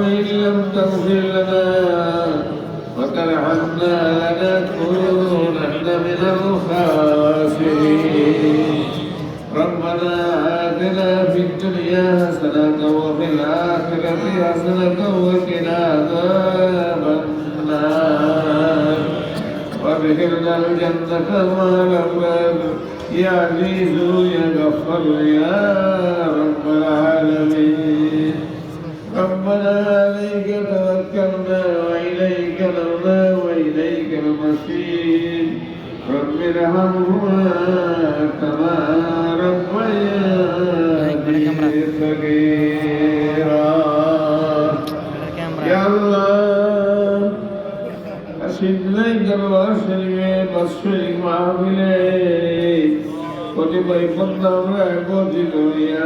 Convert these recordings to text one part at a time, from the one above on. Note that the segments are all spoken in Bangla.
وإن لم تغفر لنا وترحمنا لنكونن من الخاسرين. ربنا آتنا في الدنيا حسنة وفي الآخرة حسنة وقنا عذاب النار. وادخلنا الجنة مع الأبرار يا عزيز يا غفار يا رب العالمين. ربنا عليك توكلنا وإليك نرنا وإليك المصير رب ارحمهما كما ربياني صغيرا يا الله أسدنا الواسع بصر মাহফিলে কতিপয় বন্ধা আমরা একত্রিত হইয়া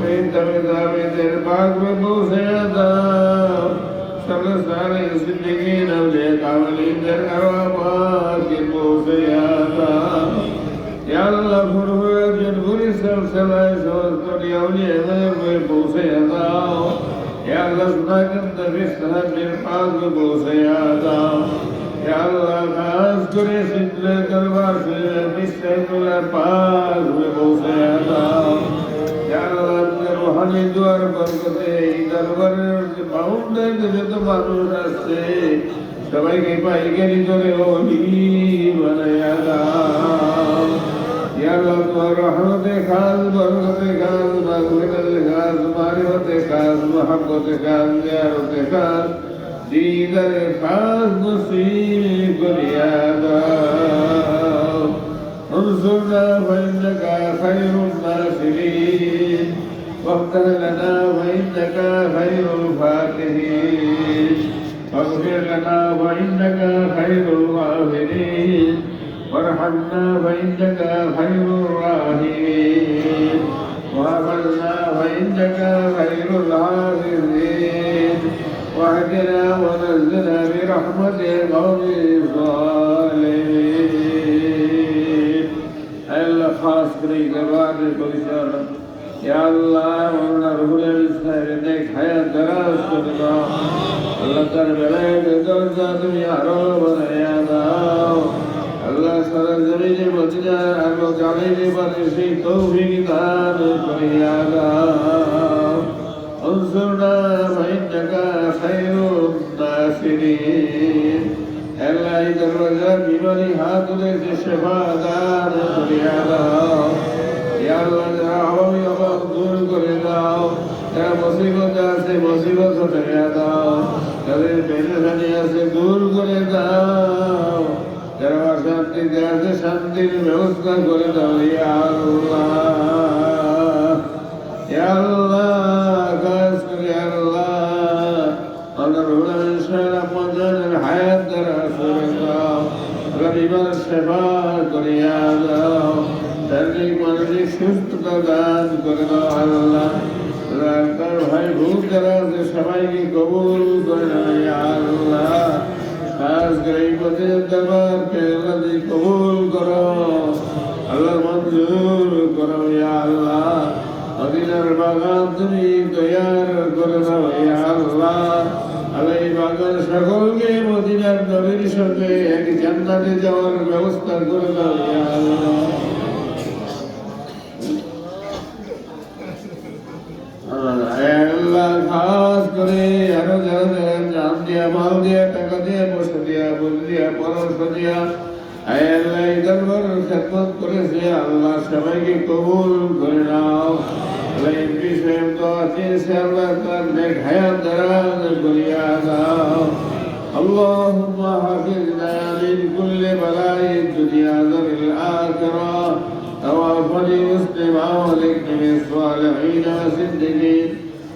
तमिल दावे तेरे पाक में पूछे दाव सब सारे जिंदगी नव ले कावली तेरे हवा पाक की पूछे आता या अल्लाह फुरहुए जिन बुरी सब सलाह सोच तो यावली है वे पूछे दाव या अल्लाह सुना कंद रिश्ता जिन पाक में पूछे आता या अल्लाह खास करे सिद्ध दरबार से निश्चय तुला पाक में पूछे आता या अल्लाह আমি দুয়ার বরকতে এই দরবারের যে বাউন্ডারি যত মানুষ আছে সবাইকে পাইকারি করে অলি বানায়া তোমার রহমতে খাস বরকতে খাস মাগফিরাতে খাস মারিফতে খাস মহব্বতে খাস দিদারে নসিব করিয়া দাও। واغفر لنا وإنك خير الفاتحين واغفر لنا وإنك خير الغافرين وارحمنا فإنك خير الراحمين. وعملنا فإنك خير العافرين وأهدنا ونزلنا برحمة قوم الصالحين الله خاص بريك الله يا الله مولانا ربول الإسلام ديك حياة دراس الله الله تر بلاد دور ذاتم يا رب يا داو الله سر زمين بطجا أبو جعلين بطشي توفيق دار يا داو انصرنا فإنك خير الناصرين الله إذا الرجاء بمن هاتو ديك الشفاء دار يا داو আল্লাহ অভাব দূর করে দাও যারা মুসিবত আছে মুসিবত হটাইয়া দাও যাদের পেরেশানি আছে শান্তির ব্যবস্থা করে দাও ইয়া করে হায়াত দ্বারা করে দাও গরিবের সেবা করিয়া দাও সুস্থতা দান করে দাও আল্লাহ ডাক্তার ভাই ভূত যারা আছে সবাইকে কবুল করে ইয়া আল্লাহ। খাস করে এই পথে আল্লাহ তুমি কবুল করো। আল্লাহ মঞ্জুর করো আল্লাহ। মদিনার বাগান তুমি তৈয়ার করে দাও আল্লাহ। এই বাগান সকলকে মদিনার নবীর সঙ্গে এক জান্নাতে যাওয়ার ব্যবস্থা করে দাও আল্লাহ। দিয়া মাল দিয়া টাকা দিয়া পয়সা দিয়া বল দিয়া পরামর্শ দিয়া আয় আল্লাহ এই দরবার খেদমত করেছে আল্লাহ সবাইকে কবুল করে নাও আল্লাহ এমপি সাহেব তো আছে সে আল্লাহ তার নেক হায়াত দারাজ করিয়া দাও اللهم حفظنا من كل بلاء الدنيا والآخرة توفني مسلما ولك من الصالحين وصدقين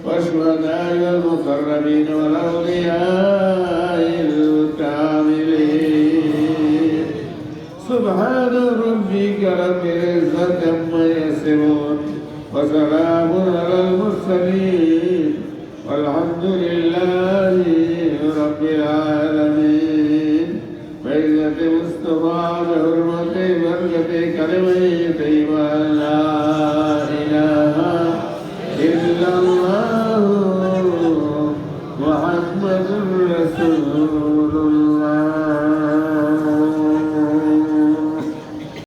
والشهداء المقربين والأولياء الكاملين. سبحان ربك رب العزة عما يصفون وسلام على المرسلين والحمد لله رب العالمين. بعزة مصطفى بحرمة بركة كلمة طيبة لا إله إلا الله.